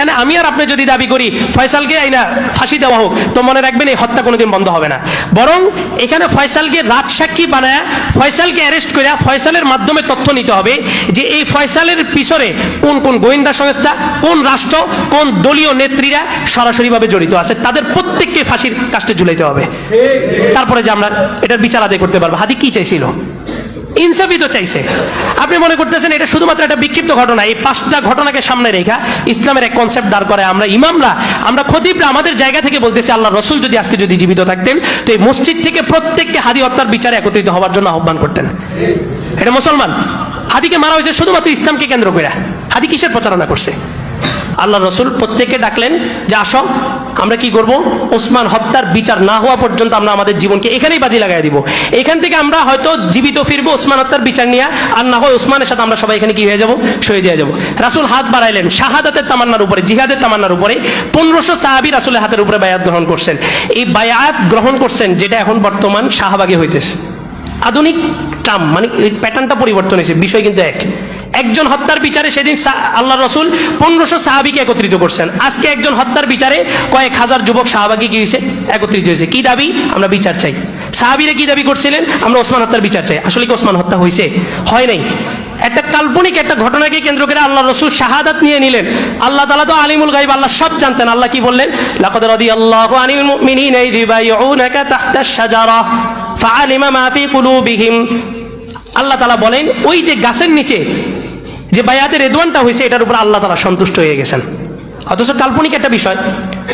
এখানে আমি আর আপনি যদি দাবি করি ফয়সালকে আইনা ফাঁসি দেওয়া হোক তো মনে রাখবেন এই হত্যা কোনোদিন বন্ধ হবে না। বরং এখানে ফয়সালকে রাজসাক্ষী বানায় ফয়সালকে অ্যারেস্ট করে ফয়সালের মাধ্যমে তথ্য নিতে হবে যে এই ফয়সালের পিছনে কোন কোন গোয়েন্দা সংস্থা কোন রাষ্ট্র কোন দলীয় নেত্রীরা সরাসরিভাবে জড়িত আছে। তাদের প্রত্যেককে ফাঁসির কাস্টে ঝুলাইতে হবে। তারপরে যে আমরা এটার বিচার আদায় করতে পারব। হাদি কি চাইছিল? ইনসাফই তো চাইছে। আপনি মনে করতেছেন এটা শুধুমাত্র একটা বিক্ষিপ্ত ঘটনা, এই পাঁচটা ঘটনাকে সামনে রেখা ইসলামের এক কনসেপ্ট দাঁড় করে আমরা ইমামরা, আমরা খতিবরা আমাদের জায়গা থেকে বলতেছি আল্লাহ রসুল যদি আজকে যদি জীবিত থাকতেন, তো এই মসজিদ থেকে প্রত্যেককে হাদি হত্যার বিচারে একত্রিত হওয়ার জন্য আহ্বান করতেন। এটা মুসলমান। হাদিকে মারা হয়েছে শুধুমাত্র ইসলামকে কেন্দ্র করে হাদি কিসের প্রচারণা করছে? আল্লাহ রসুল প্রত্যেককে ডাকলেন যে আসো, আমরা কি করব? ওসমান হত্যার বিচার না হওয়া পর্যন্ত আমরা আমাদের জীবনকে এখানেই বাজি লাগাই দিব। এখান থেকে আমরা হয়তো জীবিত ফিরবো ওসমান হত্যার বিচার নিয়ে, আর না হয় ওসমানের সাথে আমরা সবাই এখানে কি হয়ে যাব? শহীদ হয়ে যাব। রাসুল হাত বাড়াইলেন, শাহাদাতের তামান্নার উপরে, জিহাদের তামান্নার উপরে। পনেরোশো সাহাবি রাসুলের হাতের উপরে বায়াত গ্রহণ করছেন। এই বায়াত গ্রহণ করছেন, যেটা এখন বর্তমান শাহবাগে হইতেছে। আধুনিক ট্রাম মানে প্যাটার্নটা পরিবর্তন হয়েছে, বিষয় কিন্তু এক। একজন হত্যার বিচারে সেদিন আল্লাহ রসুল পনেরোশো সাহাবিকে একত্রিত করছেন। আজকে একজন হত্যার বিচারে কয়েক হাজার যুবক সাহাবাকে কি হয়েছে? একত্রিত হয়েছে। কি দাবি? আমরা বিচার চাই। সাহাবিরা কি দাবি করছিলেন? আমরা ওসমান হত্যার বিচার চাই। আসলে কি ওসমান হত্যা হয়েছে? হয় নাই। একটা কাল্পনিক একটা ঘটনাকে কেন্দ্র করে আল্লাহ রসুল শাহাদাত নিয়ে নিলেন। আল্লাহ তালা তো আলিমুল গাইব আল্লাহ সব জানতেন। আল্লাহ কি বললেন? আল্লাহ তালা বলেন, ওই যে গাছের নিচে যে বায়াতের রেদওয়ানটা হয়েছে, এটার উপর আল্লাহ তালা সন্তুষ্ট হয়ে গেছেন। অথচ কাল্পনিক একটা বিষয়,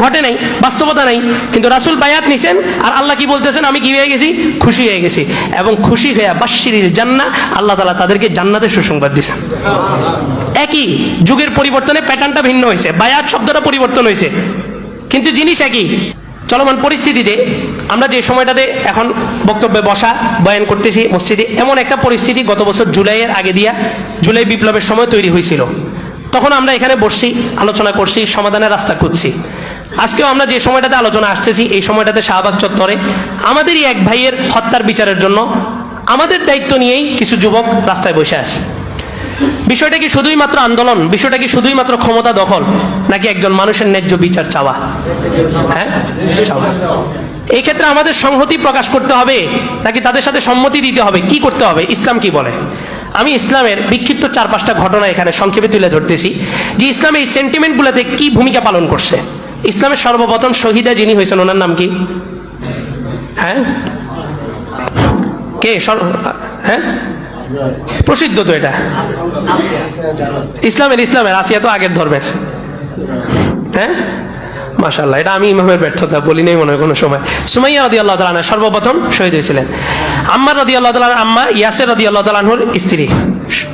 ঘটে নাই, বাস্তবতা নাই, কিন্তু রাসুল বায়াত নিছেন, আর আল্লাহ কি বলতেছেন, আমি কি হয়ে গেছি? খুশি হয়ে গেছি। এবং খুশি হয়ে বাশিরিল জান্না, আল্লাহ তালা তাদেরকে জান্নাতের সুসংবাদ দিয়েছেন। একই যুগের পরিবর্তনে প্যাটার্নটা ভিন্ন হয়েছে, বায়াত শব্দটা পরিবর্তন হয়েছে, কিন্তু জিনিস একই। চলমান পরিস্থিতিতে আমরা যে সময়টাতে এখন বক্তব্যে বসা, বয়ান করতেছি মসজিদে, এমন একটা পরিস্থিতি গত বছর জুলাইয়ের আগে দিয়া জুলাই বিপ্লবের সময় তৈরি হয়েছিল। তখন আমরা এখানে বসছি, আলোচনা করছি, সমাধানের রাস্তা খুঁজছি। আজকেও আমরা যে সময়টাতে আলোচনা আসতেছি, এই সময়টাতে শাহবাগ চত্বরে আমাদেরই এক ভাইয়ের হত্যার বিচারের জন্য আমাদের দায়িত্ব নিয়েই কিছু যুবক রাস্তায় বসে আছে। বিষয়টা কি শুধুই মাত্র আন্দোলন? বিষয়টা কি শুধুই মাত্র ক্ষমতা দখল? নাকি একজন মানুষের ন্যায্য বিচার চাওয়া? হ্যাঁ? চাওয়া। এই ক্ষেত্রে আমাদের সংহতি প্রকাশ করতে হবে, নাকি তাদের সাথে সম্মতি দিতে হবে? কি করতে হবে? ইসলাম কি বলে? আমি ইসলামের বিক্ষিপ্ত চার পাঁচটা ঘটনা এখানে সংক্ষেপে তুলে ধরতেছি, যে ইসলাম এই সেন্টিমেন্টগুলোতে কি ভূমিকা পালন করছে? ইসলামের সর্বপ্রথম শহীদা যিনি হয়েছেন, ওনার নাম কি? হ্যাঁ? কে? হ্যাঁ? প্রসিদ্ধ তো এটা। ইসলামের ইসলামের, আসিয়া তো আগের ধর্মের। হ্যাঁ? মাশাল্লাহ এটা আমি ইমামের ব্যর্থতা বলি নাই মনে হয় কোনো সময়। সুমাইয়া রদি আল্লাহ সর্বপ্রথম শহীদ হয়েছিলেন। রদি আল্লাহ তালান আম্মা ইয়াসের রদি আল্লাহ তালানহুর স্ত্রী।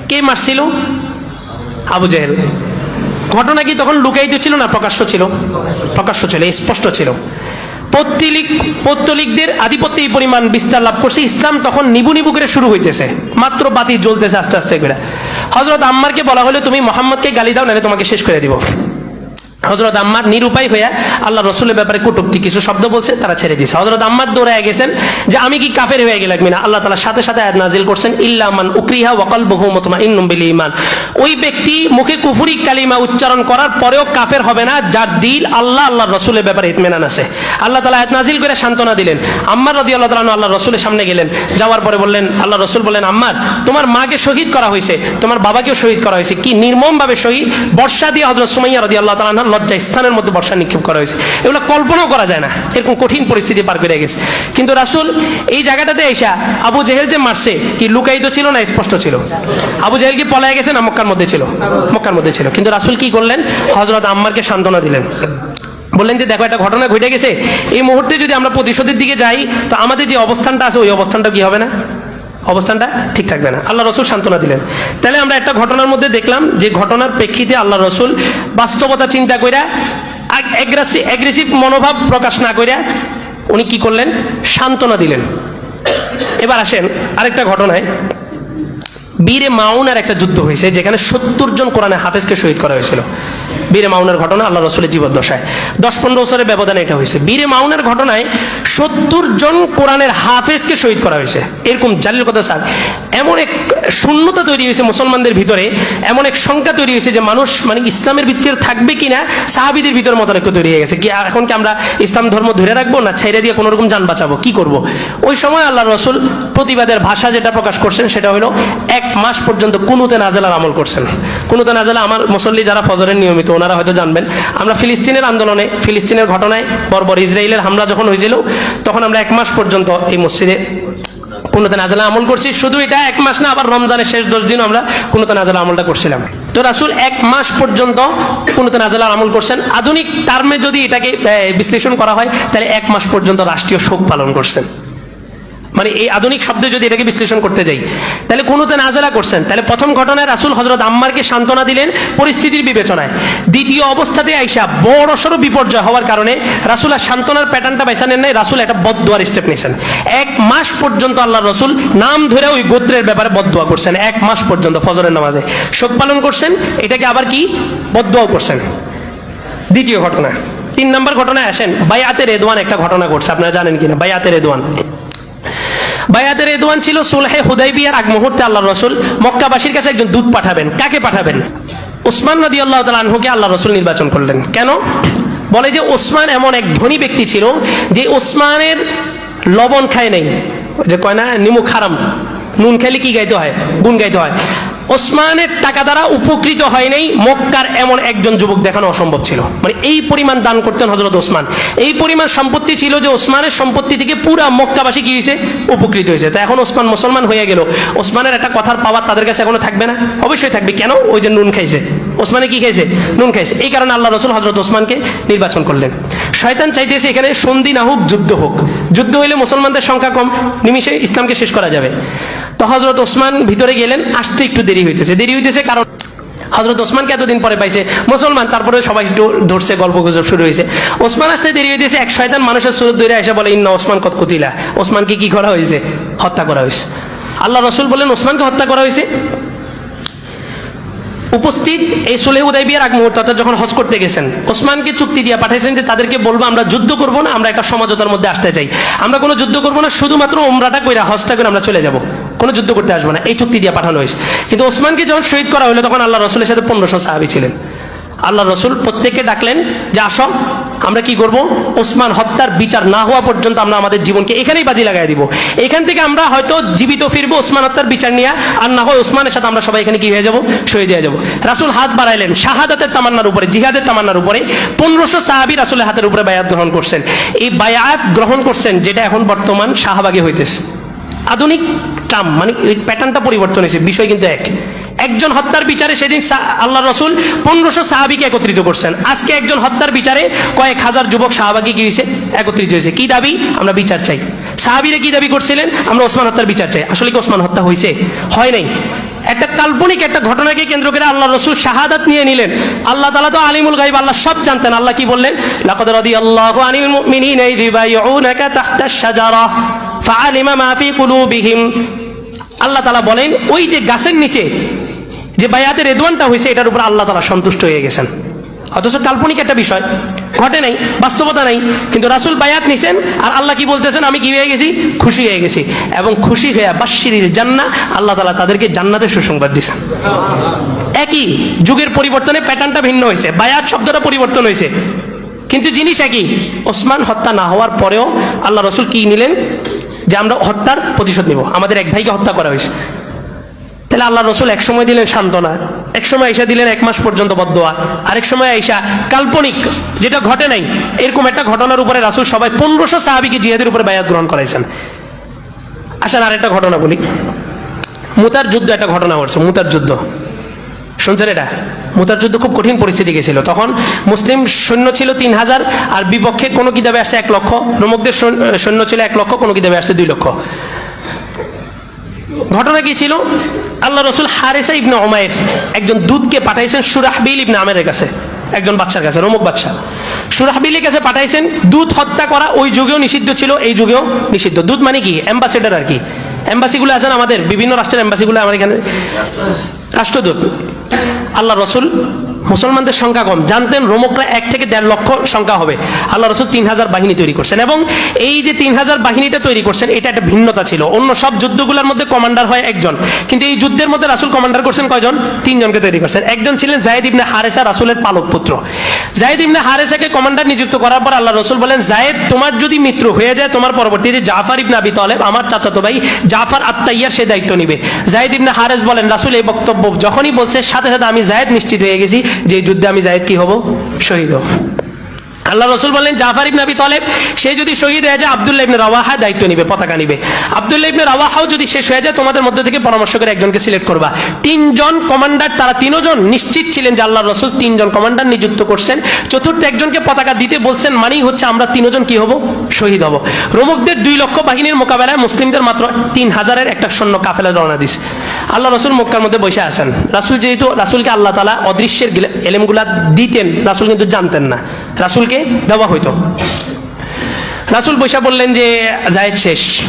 কে মারছিল? আবু জাহেল। ঘটনা কি তখন লুকায়িত ছিল না প্রকাশ্য ছিল? প্রকাশ্য ছিল স্পষ্ট ছিল। পত্তলিক, পত্তলিকদের আধিপত্য এই পরিমাণ বিস্তার লাভ করছে। ইসলাম তখন নিবু নিবু করে শুরু হইতেছে। মাত্র বাতি জ্বলতেছে আস্তে আস্তে করে। হজরত আম্মারকে বলা হলে, তুমি মোহাম্মদকে গালি দাও, নাহলে তোমাকে শেষ করে দিব। হজরত আম্মার নিরুপায় হইয়া আল্লাহ রসুলের ব্যাপারে কটুক্তি কিছু শব্দ বলছে, তারা ছেড়ে দিয়েছে। হজরত আম্মার দৌড়ায় গেছেন যে, আমি কি কাফের হয়ে গেলাম কিনা? আল্লাহ তালা সাথে সাথে আয়াত নাজিল করছেন ইল্লামান উকরিহা ওয়াকাল বহু মতমা ইন্নুম বিল ইমান ওই ব্যক্তি মুখে কুফুরি কালিমা উচ্চারণ করার পরেও কাফের হবে না, যার দিল আল্লাহ আল্লাহ রসুলের ব্যাপারে ইতমেনান আছে। আল্লাহ তালা আয়াত নাজিল করে সান্ত্বনা দিলেন। আম্মার রদি আল্লাহ তালা আল্লাহ রসুলের সামনে গেলেন, যাওয়ার পরে বললেন আল্লাহ রসুল বললেন, আম্মার, তোমার মাকে শহীদ করা হয়েছে তোমার বাবাকেও শহীদ করা হয়েছে কি নির্মম ভাবে শহীদ, বর্ষা দিয়ে হজরত সুমাইয়া রদি আল্লাহ তালা লজ্জা স্থানের মধ্যে বর্ষা নিক্ষেপ করা হয়েছে। এগুলো কল্পনাও করা যায় না। এরকম কঠিন পরিস্থিতি পার করে গেছে। কিন্তু রাসুল এই জায়গাটাতে এসা আবু জেহেল যে মারছে, কি লুকায়িত ছিল না স্পষ্ট ছিল? আবু জেহেল কি পলায় গেছে না মক্কার মধ্যে ছিল? মক্কার মধ্যে ছিল। কিন্তু রাসুল কি করলেন? হজরত আম্মারকে সান্ত্বনা দিলেন। বললেন যে, দেখো, একটা ঘটনা ঘটে গেছে। এই মুহূর্তে যদি আমরা প্রতিশোধের দিকে যাই, তো আমাদের যে অবস্থানটা আছে, ওই অবস্থানটা কি হবে না? অবস্থানটা ঠিক থাকবে না। আল্লাহ রসুল সান্ত্বনা দিলেন। তাহলে আমরা একটা ঘটনার মধ্যে দেখলাম যে ঘটনার প্রেক্ষিতে আল্লাহ রসুল বাস্তবতা চিন্তা কইরা অ্যাগ্রেসিভ মনোভাব প্রকাশ না কইরা উনি কি করলেন? সান্ত্বনা দিলেন। এবার আসেন আরেকটা ঘটনায়। বীরে মাউনের একটা যুদ্ধ হয়েছে, যেখানে সত্তর জন কোরআনে হাফেজকে শহীদ করা হয়েছিল। বীরে মাউনের ঘটনা আল্লাহ রসুলের জীবদ্দশায়। দশ পনেরো বছরের ব্যবধানে এটা হয়েছে। বীরে মাউনের ঘটনায় সত্তর জন কোরআনের হাফেজকে শহীদ করা হয়েছে। এরকম জালিল কথা স্যার এমন এক শূন্যতা তৈরি হয়েছে মুসলমানদের ভিতরে, এমন এক সংখ্যা তৈরি হয়েছে যে মানুষ মানে ইসলামের ভিতরে থাকবে কিনা সাহাবিদের ভিতরে মতানৈক্য তৈরি হয়ে গেছে। কি এখন কি আমরা ইসলাম ধর্ম ধরে রাখব না ছেড়ে দিয়ে কোনো রকম যান বাঁচাবো? কি করব? ওই সময় আল্লাহ রসুল প্রতিবাদের ভাষা যেটা প্রকাশ করছেন সেটা হলো, এক মাস পর্যন্ত কুনুতে নাজেলার আমল করছেন কুনুতে নাজেলা আমার মুসল্লি যারা ফজরের নিয়মিত ওনারা হয়তো জানবেন। আমরা ফিলিস্তিনের আন্দোলনে, ফিলিস্তিনের ঘটনায় বর্বর ইসরায়েলের হামলা যখন হয়েছিল, তখন আমরা এক মাস পর্যন্ত এই মসজিদে কোনোতে নাজেলা আমল করছি। শুধু এটা এক মাস না, আবার রমজানের শেষ দশ দিন আমরা কোনোতে নাজেলা আমলটা করছিলাম। তো রাসুল এক মাস পর্যন্ত কোনোতে নাজেলার আমল করছেন। আধুনিক টার্মে যদি এটাকে বিশ্লেষণ করা হয়, তাহলে এক মাস পর্যন্ত রাষ্ট্রীয় শোক পালন করছেন। মানে এই আধুনিক শব্দে যদি এটাকে বিশ্লেষণ করতে যাই, তাহলে কোনোতে নাজেলা করছেন। তাহলে প্রথম ঘটনায় রাসুল হজরত আম্মারকে সান্ত্বনা দিলেন পরিস্থিতির বিবেচনায়। দ্বিতীয় অবস্থাতে আইসা বড় সড়ো বিপর্যয় হওয়ার কারণে রাসুল আর সান্ত্বনার প্যাটার্নটা বেছে নেন নাই, রাসুল একটা বদুয়ার স্টেপ নিয়েছেন। এক মাস পর্যন্ত আল্লাহ রসুল নাম ধরে ওই গোত্রের ব্যাপারে বদুয়া করছেন, এক মাস পর্যন্ত ফজরের নামাজে। শোক পালন করছেন, এটাকে আবার কি? বদুয়াও করছেন। দ্বিতীয় ঘটনা। তিন নম্বর ঘটনায় আসেন বায়াতের রেদওয়ান একটা ঘটনা ঘটছে, আপনারা জানেন কিনা? বায়াতের রেদওয়ান। বায়াতের রেদওয়ান ছিল সুলহে হুদাইবিয়ার আগ মুহূর্তে আল্লাহ রসুল। মক্কাবাসীর কাছে একজন দুধ পাঠাবেন। কাকে পাঠাবেন? ওসমান নদী আল্লাহ আনহুকে আল্লাহ রসুল নির্বাচন করলেন। কেন? বলে যে ওসমান এমন এক ধনী ব্যক্তি ছিল যে ওসমানের লবণ খায় নাই। যে কয় না নিমু খারাম নুন খেলে কি গাইতে হয়? গুণ গাইতে হয়। ওসমানের টাকা দ্বারা উপকৃত হয় নাই, মক্কার এমন একজন যুবক দেখানো অসম্ভব ছিল। মানে এই পরিমাণ দান করতেন হজরত ওসমান। এই পরিমাণ সম্পত্তি ছিল যে ওসমানের সম্পত্তি থেকে পুরা মক্কাবাসী কি হয়েছে? উপকৃত হয়েছে। তা এখন ওসমান মুসলমান হয়ে গেল। ওসমানের একটা কথার পাওয়ার তাদের কাছে এখনও থাকবে না? অবশ্যই থাকবে। কেন? ওই যে নুন খাইছে। ওসমানে কি খাইছে? নুন খাইছে। এই কারণে আল্লাহ রসুল হজরত ওসমানকে নির্বাচন করলেন। শয়তান চাইতেছে এখানে সন্ধি না হোক, যুদ্ধ হোক। যুদ্ধ হইলে মুসলমানদের সংখ্যা কম। নিমিশে ইসলামকে শেষ করা যাবে। তো হজরত ওসমান ভিতরে গেলেন, আসতে একটু দেরি হইতেছে। দেরি হইতেছে কারণ হজরত ওসমানকে এতদিন পরে পাইছে? মুসলমান, তারপরে সবাই ধরছে, গল্প গুজব শুরু হয়েছে ওসমান আসতে দেরি হইতেছে, এক শয়তান মানুষের সুরত ধরে এসে বলে, ইন্না ওসমান কত কুতিলা। ওসমানকে কি করা হয়েছে হত্যা করা হয়েছে আল্লাহ রসুল বললেন, ওসমানকে হত্যা করা হয়েছে উপস্থিত এই সুলেহ উদয়বিয়ার আগ মুহূর্ত অর্থাৎ যখন হজ করতে গেছেন, ওসমানকে চুক্তি দিয়ে পাঠাইছেন যে তাদেরকে বলব, আমরা যুদ্ধ করব না, আমরা একটা সমাজতার মধ্যে আসতে চাই। আমরা কোনো যুদ্ধ করব না, শুধুমাত্র ওমরাটা কইরা, হজটা করে আমরা চলে যাব। কোনো যুদ্ধ করতে আসব না। এই চুক্তি দিয়ে পাঠানো হয়েছে কিন্তু ওসমানকে যখন শহীদ করা হলো, তখন আল্লাহ রসুলের সাথে পনেরোশো সাহাবি ছিলেন। আল্লাহ রসুল প্রত্যেককে ডাকলেন যে, আসো, আমরা কি করব? ওসমান হত্যার বিচার না হওয়া পর্যন্ত আমরা আমাদের জীবনকে এখানেই বাজি লাগাই দিব। এখান থেকে আমরা হয়তো জীবিত ফিরবো ওসমান হত্যার বিচার নিয়ে, আর না হয় ওসমানের সাথে আমরা সবাই এখানে কি হয়ে যাব? শহীদ হয়ে যাব। রাসুল হাত বাড়াইলেন শাহাদাতের তামান্নার উপরে, জিহাদের তামান্নার উপরে। পনেরোশো সাহাবি রাসুলের হাতের উপরে বায়াত গ্রহণ করছেন। এই বায়াত গ্রহণ করছেন, যেটা এখন বর্তমান শাহবাগে হইতেছে। আধুনিক টার্ম মানে ওই প্যাটার্নটা পরিবর্তন হয়েছে, বিষয় কিন্তু এক। একজন হত্যার বিচারে সেদিন আল্লাহ রসুল পনেরোশো সাহাবিকে একত্রিত করছেন। আজকে একজন হত্যার বিচারে কয়েক হাজার যুবক সাহাবাগি কি হয়েছে? একত্রিত হয়েছে। কি দাবি? আমরা বিচার চাই। সাহাবিরে কি দাবি করছিলেন? আমরা ওসমান হত্যার বিচার চাই। আসলে কি ওসমান হত্যা হয়েছে? হয় নাই। একটা কাল্পনিক একটা ঘটনাকে কেন্দ্র করে আল্লাহ রসুল শাহাদাত নিয়ে নিলেন। আল্লাহ তালা তো আলিমুল গাইব আল্লাহ সব জানতেন। আল্লাহ কি বললেন? লাকাদ রাদিয়াল্লাহু আনিল মুমিনিনা ইয ইউবাইউনাকা তাহতা আশ-শাজারা ফাআলিমা মা ফি কুলুবিহিম। আল্লাহ তাআলা বলেন, ওই যে গাছের নিচে যে বায়াতের রেদওয়ানটা হয়েছে, এটার উপর আল্লাহ তাআলা সন্তুষ্ট হয়ে গেছেন। অথচ কাল্পনিক একটা বিষয়, ঘটে নাই, বাস্তবতা নাই, কিন্তু রাসুল বায়াত নিছেন, আর আল্লাহ কি বলতেছেন, আমি কি হয়ে গেছি? খুশি হয়ে গেছি। এবং খুশি হয়ে বাশিরিল জান্না আল্লাহ তালা তাদেরকে জান্নাতের সুসংবাদ দিছেন একই যুগের পরিবর্তনে প্যাটার্নটা ভিন্ন হয়েছে, বায়াত শব্দটা পরিবর্তন হয়েছে। কিন্তু জিনিস একই। ওসমান হত্যা না হওয়ার পরেও আল্লাহ রসুল কি নিলেন? যে আমরা হত্যার প্রতিশোধ নিব। আমাদের এক ভাইকে হত্যা করা হয়েছে। তাহলে আল্লাহ রসুল এক সময় দিলেন সান্ত্বনা, এক সময় আইসা দিলেন এক মাস পর্যন্ত বদোয়া আরেক সময় আইসা কাল্পনিক, যেটা ঘটে নাই, এরকম একটা ঘটনার উপরে রাসুল সবাই পনেরোশো সাহাবিকে জিহাদের উপরে বায়াত গ্রহণ করাইছেন। আসেন আরেকটা ঘটনা বলি। মুতার যুদ্ধ একটা ঘটনা ঘটছে, মুতার যুদ্ধ। শুনছেন এটা? মুতার যুদ্ধ খুব কঠিন পরিস্থিতি গেছিল। তখন মুসলিম সৈন্য ছিল তিন হাজার, আর বিপক্ষে কোনো কিতাবে আসছে এক লক্ষ? রোমকদের সৈন্য- ছিল এক লক্ষ, কোনো কিতাবে আসছে দুই লক্ষ? ঘটনা কি ছিল? আল্লাহ রসুল হারেসা ইবনে ওমায়ের একজন দূতকে পাঠাইছেন সুরাহবিল ইবনে আমেরের কাছে, একজন বাচ্চার কাছে, রোমক বাচ্চা সুরাহবিলের কাছে পাঠাইছেন, দূত হত্যা করা ওই যুগেও নিষিদ্ধ ছিল, এই যুগেও নিষিদ্ধ। দূত মানে কি? অ্যাম্বাসেডার আর কি। এম্বাসিগুলো আছেন আমাদের? বিভিন্ন রাষ্ট্রের অ্যাম্বাসিগুলো আমার এখানে রাষ্ট্রদূত। আল্লাহ রসুল মুসলমানদের সংখ্যা কম। জানতেন রোমকরা এক থেকে দেড় লক্ষ সংখ্যা হবে। আল্লাহ রসুল তিন হাজার বাহিনী তৈরি করছেন এবং এই যে তিন হাজার বাহিনীটা তৈরি করছেন, এটা একটা ভিন্নতা ছিল। অন্য সব যুদ্ধগুলোর মধ্যে কমান্ডার হয় একজন। কিন্তু এই যুদ্ধের মধ্যে রাসুল কমান্ডার করছেন কয়জন? তিনজনকে তৈরি করছেন। একজন ছিলেন জায়েদ ইবনে হারেসা রাসুলের পালক পুত্র। জায়েদ ইবনে হারেসাকে কমান্ডার নিযুক্ত করার পর আল্লাহ রসুল বলেন, জায়েদ, তোমার যদি মিত্র হয়ে যায় তোমার পরবর্তীতে জাফার ইবনে আবি তলেব, আমার চাচাতো ভাই জাফার আত্মাইয়ার সে দায়িত্ব নিবে। জায়েদ ইবনে হারেস বলেন, রাসুল, এই বক্তব্য যখনই বলছে, সাথে সাথে আমি জায়েদ নিশ্চিত হয়ে গেছি। যে যুদ্ধে আমি জায়েদ কি হব? শহীদ হব। আল্লাহ রসুল বললেন, জাফর ইবনে আবি তলেব, সে যদি শহীদ হয়ে যায়, আব্দুল্লাহ ইবনে রাওয়াহা দায়িত্ব নিবে, পতাকা নিবে। আব্দুল্লাহ ইবনে রাওয়াহাও যদি শেষ হয়ে যায়, তোমাদের মধ্যে থেকে পরামর্শ করে একজনকে সিলেক্ট করবা। তিনজন কমান্ডার, তারা তিনজন নিশ্চিত ছিলেন যে আল্লাহ রসুল তিনজন কমান্ডার নিযুক্ত করছেন। চতুর্থ একজনকে পতাকা দিতে বলছেন, মানেই হচ্ছে আমরা তিনজন কি হব? শহীদ হব। রোমকদের দুই লক্ষ বাহিনীর মোকাবেলায় মুসলিমদের মাত্র তিন হাজারের একটা সৈন্য কাফেলা রওনা দিছে। আল্লাহ রসুল মক্কার মধ্যে বসে আছেন। রাসুল যেহেতু, রাসুলকে আল্লাহ তালা অদৃশ্যের এলেমগুলা দিতেন, রাসুল কিন্তু জানতেন না। রাসুলকে দেওয়া হইতো। রাসুল বৈশা বললেন যে, জায়েদ শেষ।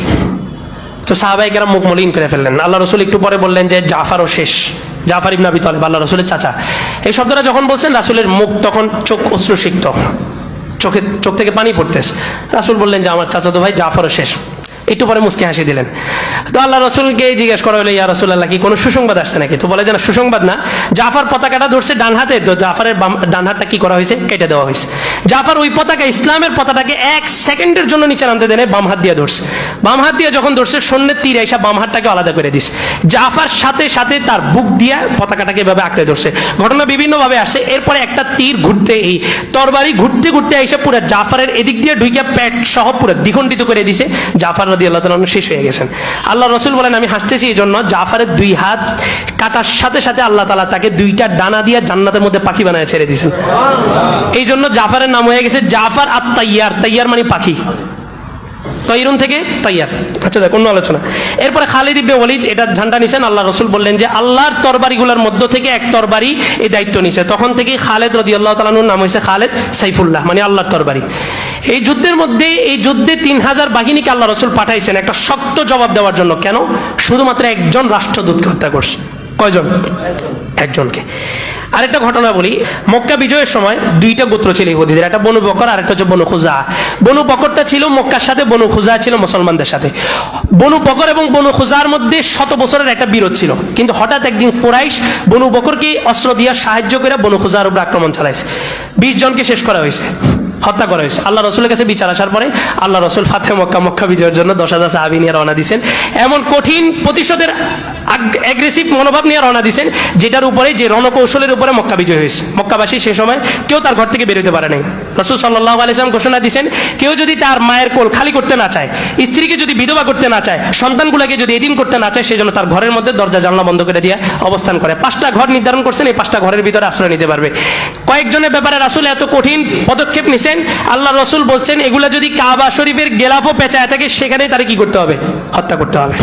তো সাহাবাইকেরা মুখ মলিন করে ফেললেন। আল্লাহ রসুল একটু পরে বললেন যে, জাফারও শেষ। জাফার ইবনে আবি তালেব, আল্লাহ রসুলের চাচা। এই শব্দটা যখন বলছেন, রাসুলের মুখ তখন চোখ অশ্রুসিক্ত। চোখে চোখ থেকে পানি পড়তেছে। রাসুল বললেন যে, আমার চাচা তো ভাই জাফরও শেষ। একটু পরে মুসকে হাসি দিলেন। তো আল্লাহ রসুলকে জিজ্ঞেস করা হলো, ইয়া রসুল্লাহ কি কোনো সুসংবাদ আসছে নাকি? তো বলে যে না সুসংবাদ না, জাফর পতাকাটা ধরছে ডান হাতে, তো জাফরের ডান হাতটা কি করা হয়েছে? কেটে দেওয়া হয়েছে। জাফর ওই পতাকা, ইসলামের পতাকাকে এক সেকেন্ডের জন্য নিচে নামতে দেনে বাম হাত দিয়ে ধরছে। বাম হাত দিয়ে যখন ধরছে, সৈন্যের তীর এসে বাম হাতটাকে আলাদা করে দিছে। জাফর সাথে সাথে তার বুক দিয়ে পতাকাটাকে এভাবে আঁকড়ে ধরছে। ঘটনা বিভিন্ন ভাবে আসছে এরপরে একটা তীর ঘুরতে, এই তরবারি ঘুরতে ঘুরতে এসে পুরো জাফারের এদিক দিয়ে ঢুকে পেট সহ পুরো দ্বিখণ্ডিত করে দিছে। জাফর আল্লাহ শেষ হয়ে গেছেন। আল্লাহ রসুল বলেন, আমি হাসতেছি এই জন্য জাফারের দুই হাত কাটার সাথে সাথে আল্লাহ তালা তাকে দুইটা ডানা দিয়ে জান্নাতের মধ্যে পাখি বানায় ছেড়ে দিয়েছেন। এই জন্য জাফারের নাম হয়ে গেছে জাফার আর তাইয়ার তাইয়ার মানে পাখি। তৈরুন থেকে তাইয়ার। আচ্ছা দেখ আলোচনা। এরপরে খালিদ ইবনে ওয়ালিদ এটা ঝান্ডা নিছেন আল্লাহ রসুল বললেন যে আল্লাহর তরবারিগুলোর মধ্য থেকে এক তরবারি এই দায়িত্ব নিছে। তখন থেকে খালেদ রদি আল্লাহ তালানুর নাম হয়েছে খালেদ সাইফুল্লাহ মানে আল্লাহর তরবারি। এই যুদ্ধের মধ্যে, এই যুদ্ধে তিন হাজার বাহিনীকে আল্লাহ রসুল পাঠাইছেন, একটা শক্ত জবাব দেওয়ার জন্য। কেন? শুধুমাত্র একজন রাষ্ট্রদূতকে হত্যা করছে। কয়জন? একজনকে। আরেকটা ঘটনা বলি, মক্কা বিজয়ের সময় দুইটা গোত্র ছিল ইহুদিদের, একটা বনু বকর আর একটা হচ্ছে বনু খুজা। বনু বকরটা ছিল মক্কার সাথে, বনু খুজা ছিল মুসলমানদের সাথে। বনু বকর এবং বনু খুজার মধ্যে শত বছরের একটা বিরোধ ছিল। কিন্তু হঠাৎ একদিন কোরাইশ বনু বকরকে অস্ত্র দিয়ে সাহায্য করে বনু খুজার উপর আক্রমণ চালাইছে। বিশ জনকে শেষ করা হয়েছে। হত্যা করা হয়েছে। আল্লাহ রসুলের কাছে বিচার আসার পরে আল্লাহ রসুল ফাতে মক্কা মক্কা বিজয়ের জন্য দশ হাজার সাহাবি নিয়ে রওনা দিয়েছেন এমন কঠিন প্রতিশোধের অ্যাগ্রেসিভ মনোভাব নিয়ে রওনা দিয়েছেন যেটার উপরে, যে রণকৌশলের উপরে মক্কা বিজয় হয়েছে। মক্কাবাসী সে সময় কেউ তার ঘর থেকে বেরোতে পারে নাই। রসুল সাল্লাহ আলিয়াম ঘোষণা দিয়েছেন কেউ যদি তার মায়ের কোল খালি করতে না চায়, স্ত্রীকে যদি বিধবা করতে না চায়, সন্তানগুলোকে যদি এদিন করতে না চায়, সেজন্য তার ঘরের মধ্যে দরজা জানলা বন্ধ করে দিয়ে অবস্থান করে। পাঁচটা ঘর নির্ধারণ করছেন, এই পাঁচটা ঘরের ভিতরে আশ্রয় নিতে পারবে। কয়েকজনের ব্যাপারে রাসুল এত কঠিন পদক্ষেপ নিছেন আল্লাহ রসুল বলছেন, এগুলা যদি কাবা শরীফের গেলাফও পেঁচায় থাকে সেখানে তারা কি করতে হবে? হত্যা করতে হবে।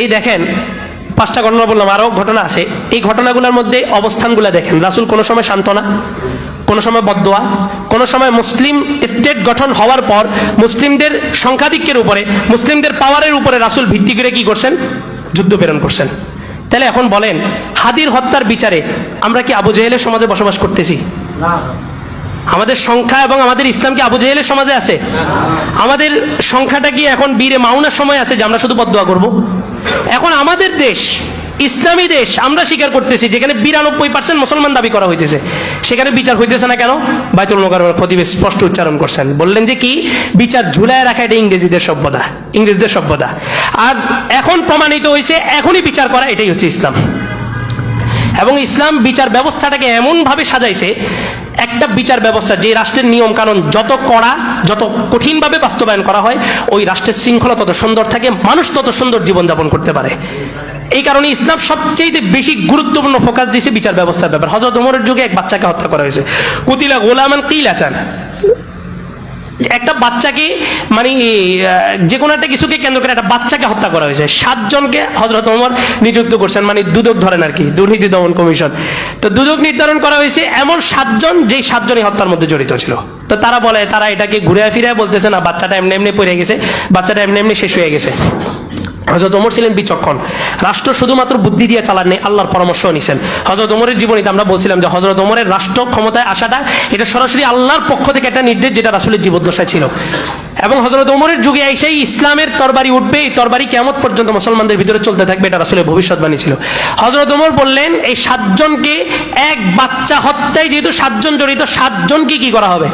এই দেখেন, পাঁচটা ঘটনা বললাম, আরও ঘটনা আছে। এই ঘটনাগুলোর মধ্যে অবস্থানগুলো দেখেন। রাসুল কোনো সময় সান্ত্বনা, কোনো সময় বদোয়া কোনো সময় মুসলিম স্টেট গঠন হওয়ার পর মুসলিমদের সংখ্যাধিক্যের উপরে, মুসলিমদের পাওয়ারের উপরে রাসুল ভিত্তি করে কি করছেন? যুদ্ধ প্রেরণ করছেন। তাহলে এখন বলেন, হাদির হত্যার বিচারে আমরা কি আবু জেহেলের সমাজে বসবাস করতেছি? আমাদের সংখ্যা এবং আমাদের ইসলাম কি আবু জেহেলের সমাজে আছে? আমাদের সংখ্যাটা কি এখন বীরে মাউনার সময় আছে যে আমরা শুধু বদোয়া করব? এখন আমাদের দেশ, ইসলামী দেশ, আমরা স্বীকার করতেছি যেখানে বিরানব্বই পার্সেন্ট মুসলমান দাবি করা হইতেছে। সেখানে বিচার হইতেছে না কেন? বাইতুল মোকারমের খতিবে স্পষ্ট উচ্চারণ করছেন। বললেন যে কি? বিচার ঝুলায় রাখা এটা ইংরেজিদের সভ্যতা, ইংরেজদের সভ্যতা। আর এখন প্রমাণিত হয়েছে এখনই বিচার করা এটাই হচ্ছে ইসলাম। এবং ইসলাম বিচার ব্যবস্থাটাকে এমন ভাবে সাজাইছে, একটা বিচার ব্যবস্থা, যে রাষ্ট্রের নিয়ম কানুন যত কড়া, যত কঠিনভাবে বাস্তবায়ন করা হয়, ওই রাষ্ট্রের শৃঙ্খলা তত সুন্দর থাকে, মানুষ তত সুন্দর জীবনযাপন করতে পারে। এই কারণে ইসলাম সবচেয়ে বেশি গুরুত্বপূর্ণ ফোকাস দিয়েছে বিচার ব্যবস্থার ব্যাপার। হজরত ওমরের যুগে এক বাচ্চাকে হত্যা করা হয়েছে। কুতিলা গোলামান কিলাতান। একটা বাচ্চাকে মানে যে কোনো একটা কিছুকে কেন্দ্র করে একটা বাচ্চাকে হত্যা করা হয়েছে। সাতজনকে হজরত ওমর নিযুক্ত করছেন মানে দুদক ধরেন আর কি দুর্নীতি দমন কমিশন। তো দুদক নির্ধারণ করা হয়েছে, এমন সাতজন যেই সাতজনই হত্যার মধ্যে জড়িত ছিল। তো তারা বলে, তারা এটাকে ঘুরে ফিরে বলতেছে, না, বাচ্চাটা এমনি এমনি পড়ে গেছে, বাচ্চাটা এমনি এমনি শেষ হয়ে গেছে। হজরত ওমর ছিলেন বিচক্ষণ। রাষ্ট্র শুধুমাত্র বুদ্ধি দিয়ে চালাননি আল্লাহর পরামর্শ নিছেন। হজরত ওমরের জীবনীতে আমরা বলছিলাম যে হজরত ওমরের রাষ্ট্র ক্ষমতায় আসাটা, এটা সরাসরি আল্লাহর পক্ষ থেকে একটা নির্দেশ যেটা রাসুলের জীবদ্দশায় ছিল। এবং হজরত ওমরের যুগে এসেই ইসলামের তরবারি উঠবে, এই তরবারি কেমন পর্যন্ত মুসলমানদের ভিতরে চলতে থাকবে, এটা রাসুলের ভবিষ্যৎবাণী ছিল। হজরত ওমর বললেন, এই সাতজনকে এক বাচ্চা হত্যায় যেহেতু সাতজন জড়িত, সাতজনকে কি করা হবে?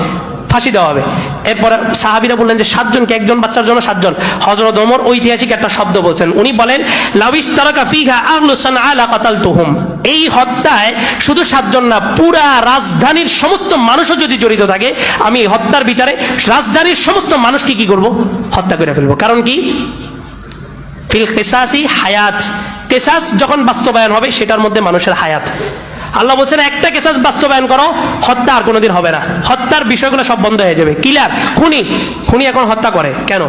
ফাঁসি দেওয়া হবে। এরপরে সাহাবিরা বললেন যে সাতজনকে একজন বাচ্চার জন্য? সাতজন। হজরত ওমর ঐতিহাসিক একটা শব্দ বলছেন। উনি বলেন লাউিস তারাকা ফিহা আহলু সানআ লাকাতালতুহুম এই হত্যায় শুধু সাতজন না, পুরা রাজধানীর সমস্ত মানুষও যদি জড়িত থাকে, আমি এই হত্যার বিচারে রাজধানীর সমস্ত মানুষকে কি করব? হত্যা করে ফেলব। কারণ কি? ফিল কেসাসি হায়াত। কেসাস যখন বাস্তবায়ন হবে, সেটার মধ্যে মানুষের হায়াত। আল্লাহ বলছেন, একটা কেসাস বাস্তবায়ন করো হত্যা আর কোনোদিন হবে না। হত্যার বিষয়গুলো সব বন্ধ হয়ে যাবে। কিলার খুনি খুনি এখন হত্যা করে। কেন?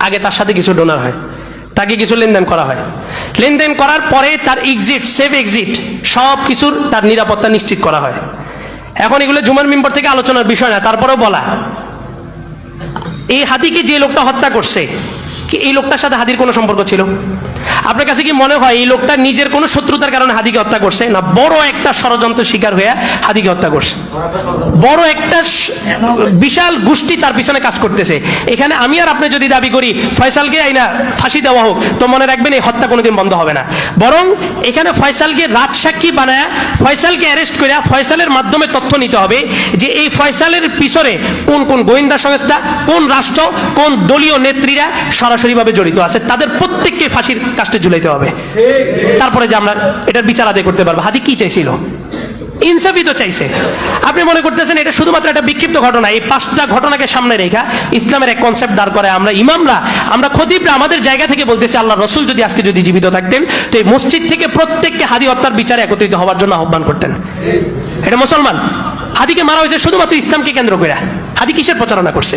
আগে তার সাথে কিছু ডোনার হয়। তাকে কিছু লেনদেন করা হয়। লেনদেন করার পরে তার এক্সিট সেফ এক্সিট সব কিছুর তার নিরাপত্তা নিশ্চিত করা হয়। এখন এগুলো জুমার মেম্বার থেকে আলোচনার বিষয় না, তারপরেও বলা। এই হাতিকে যে লোকটা হত্যা করছে কি এই লোকটার সাথে হাদির কোনো সম্পর্ক ছিল? আপনার কাছে কি মনে হয় এই লোকটা নিজের কোনো শত্রুতার কারণে হাতিকে হত্যা করছে? না, বড় একটা ষড়যন্ত্রের শিকার হয়ে হাতিকে হত্যা করছে? বড় একটা বিশাল গোষ্ঠী তার পিছনে কাজ করতেছে। এখানে আমি আর আপনি যদি দাবি করি, ফয়সালকে আইনা ফাঁসি দেওয়া হোক, তো মনে রাখবেন এই হত্যা কোনোদিন বন্ধ হবে না। বরং এখানে ফয়সালকে রাজসাক্ষী বানায়, ফয়সালকে অ্যারেস্ট করে ফয়সালের মাধ্যমে তথ্য নিতে হবে যে এই ফয়সালের পিছনে কোন কোন গোয়েন্দা সংস্থা, কোন রাষ্ট্র, কোন দলীয় নেত্রীরা সরাসরিভাবে জড়িত আছে, তাদের প্রত্যেককে ফাঁসির কাস্টে ঝুলাইতে হবে। তারপরে যে আমরা এটার বিচার আদায় করতে পারব। হাতি কি চাইছিল? ইনসাফই তো চাইছে। আপনি মনে করতেছেন এটা শুধুমাত্র একটা বিক্ষিপ্ত ঘটনা, এই পাঁচটা ঘটনাকে সামনে রেখা ইসলামের এক কনসেপ্ট দাঁড় করে আমরা ইমামরা, আমরা খতিবরা আমাদের জায়গা থেকে বলতেছি, আল্লাহ রসুল যদি আজকে যদি জীবিত থাকতেন, তো এই মসজিদ থেকে প্রত্যেককে হাদি হত্যার বিচারে একত্রিত হওয়ার জন্য আহ্বান করতেন। এটা মুসলমান? হাদিকে মারা হয়েছে শুধুমাত্র ইসলামকে কেন্দ্র করে। হাদি কিসের প্রচারণা করছে?